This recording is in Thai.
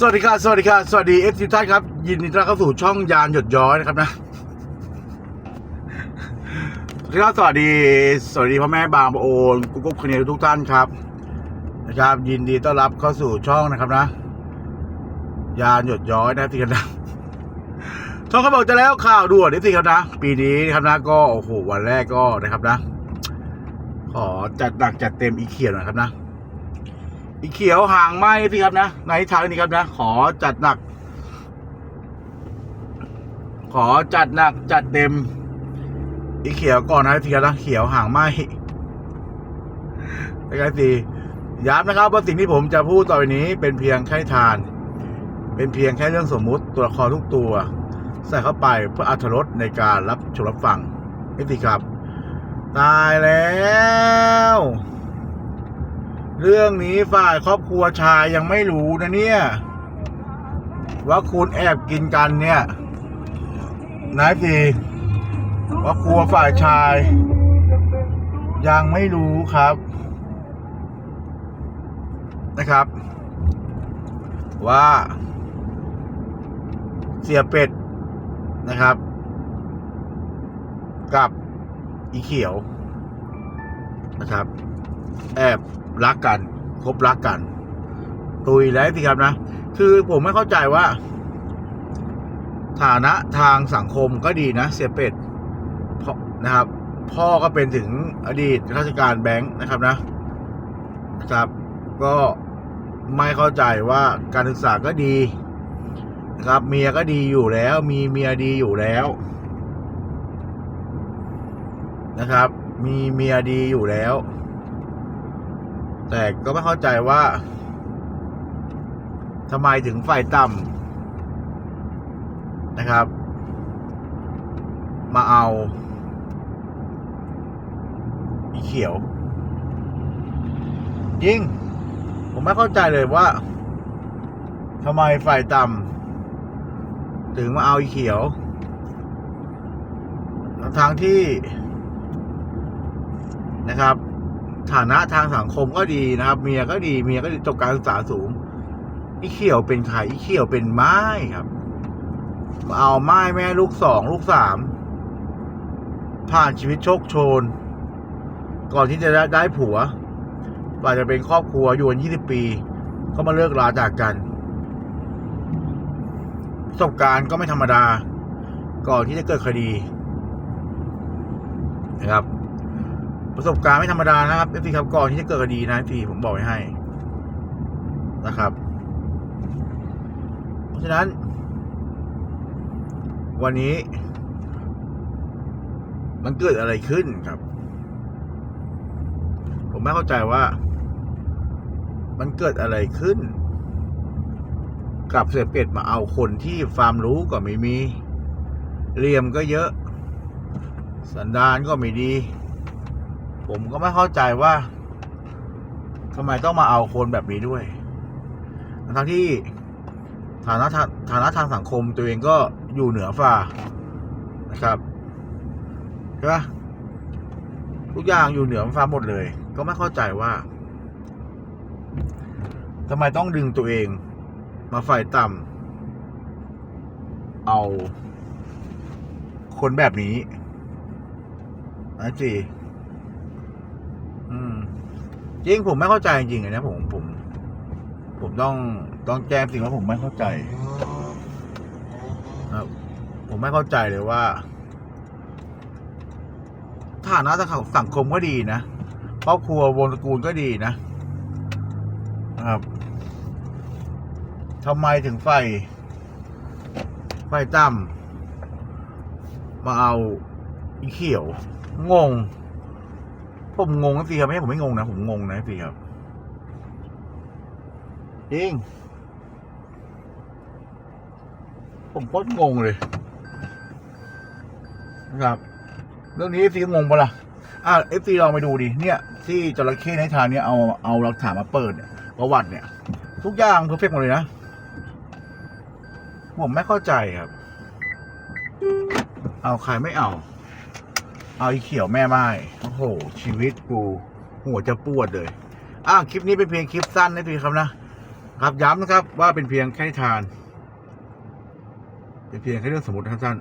สวัสดีครับ สวัสดีครับ สวัสดีเอฟซีท่านครับ ยินดีต้อนรับเข้าสู่ช่องยานหยดย้อยนะครับนะครับสวัสดี สวัสดีพ่อแม่บางประโอนกุ๊กกุ๊กคเนลทุกท่านครับ นะครับ ยินดีต้อนรับเข้าสู่ช่องนะครับนะ ยานหยดย้อยนะที่กันนะช่องเขาบอกจะแล้วข่าวด่วนนี่สิครับนะ ปีนี้นะครับนะก็โอ้โหวันแรกก็นะครับนะ ขอจัดหนักจัดเต็มอีเขียวหน่อยครับนะ อีเขียวห่างไหมพี่ครับนะในทางนี้ครับนะ ขอจัดหนัก ขอจัดหนักจัดเต็ม อีเขียวก่อนนะพี่ครับนะเขียวห่างไหมนะครับสิย้ำนะครับว่าสิ่งที่ผมจะพูดต่อไปนี้ เป็นเพียงแค่ทาน เป็นเพียงแค่เรื่องสมมุติตัวละครทุกตัว ใส่เข้าไปเพื่ออัธรสในการรับชมรับฟังนี่สิครับ ตายแล้ว เรื่องนี้ฝ่ายครอบครัวชายยังไม่รู้นะเนี่ย ว่าคุณแอบกินกันเนี่ยนายสิว่าครัวฝ่ายชาย ยังไม่รู้ครับ นะครับ ว่า เสียเป็ดนะครับ กับอีเขียวนะครับ แอบรักกันคบรักกัน ตุยแล้วสิครับนะ คือผมไม่เข้าใจว่า ฐานะทางสังคมก็ดีนะ เสียเป็ดเพราะนะครับ พ่อก็เป็นถึงอดีตข้าราชการแบงค์นะครับนะนะครับ ก็ไม่เข้าใจว่าการศึกษาก็ดีนะครับ เมียก็ดีอยู่แล้ว มีเมียดีอยู่แล้วนะครับ มีเมียดีอยู่แล้ว แต่ก็ไม่เข้าใจว่าทำไมถึงไฟต่ำนะครับ มาเอาอีเขียว ยิ่ง ผมไม่เข้าใจเลยว่าทำไมไฟต่ำถึงมาเอาอีเขียวทางที่นะครับ ฐานะทางสังคมก็ดีนะครับ เมียก็ดี เมียก็จบการศึกษาสูง อีเขียวเป็นใครอีเขียวเป็นไม้ครับ เอาไม้แม่ลูกสองลูกสามผ่านชีวิตโชคโชน ก่อนที่จะได้ได้ผัวกว่าจะเป็นครอบครัวอยู่กันยี่สิบปี ก็มาเลิกลาจากกัน ประสบการณ์ก็ไม่ธรรมดา ก่อนที่จะเกิดคดีนะครับ ประสบการณ์ไม่ธรรมดานะครับเอฟซีครับก่อนที่จะเกิดคดีนะพี่ผมบอกไว้ให้นะครับ เพราะฉะนั้น วันนี้ มันเกิดอะไรขึ้นครับ ผมไม่เข้าใจว่า มันเกิดอะไรขึ้น กับเสือเป็ดมาเอาคนที่ความรู้ก็ไม่มีเหลี่ยมก็เยอะ สันดานก็ไม่ดี ผมก็ไม่เข้าใจว่าทำไมต้องมาเอาคนแบบนี้ด้วย ทั้งที่ฐานะฐานะทางสังคมตัวเองก็อยู่เหนือฝ่านะครับใช่ปะทุกอย่างอยู่เหนือฟ้าหมดเลย ก็ไม่เข้าใจว่าทำไมต้องดึงตัวเองมาไฟต่ำเอาคนแบบนี้นะจี อืม จริงผมไม่เข้าใจจริงๆเลยนะผมผม ผมต้องต้องแจ้งสิ่งว่าผมไม่เข้าใจนะครับผมไม่เข้าใจเลยว่าฐานะทางสังคมก็ดีนะครอบครัววงตระกูลก็ดีนะนะครับทำไมถึงไฟ ไฟต่ำมาเอาอีเขียว งง ผมงงนะสิครับไม่ใช่ผมไม่งงนะผมงงนะสิครับจริงผมโคตรงงเลยนะครับ เรื่องนี้ฟซีงงปะล่ะอะเอฟซีลองไปดูดิเนี่ย ที่จระเข้ในทางเนี่ยเอาเอาหลักฐานมาเปิดเนี่ยประวัติเนี่ย ทุกอย่างเพอร์เฟกหมดเลยนะ ผมไม่เข้าใจครับ เอาใครไม่เอา เอาอีเขียวแม่ไม้โอ้โห ชีวิตกูหัวจะปวดเลย อะคลิปนี้เป็นเพียงคลิปสั้นนะพี่ครับนะ ครับย้ำนะครับว่าเป็นเพียงแค่ทาน เป็นเพียงแค่เรื่องสมมติท่าน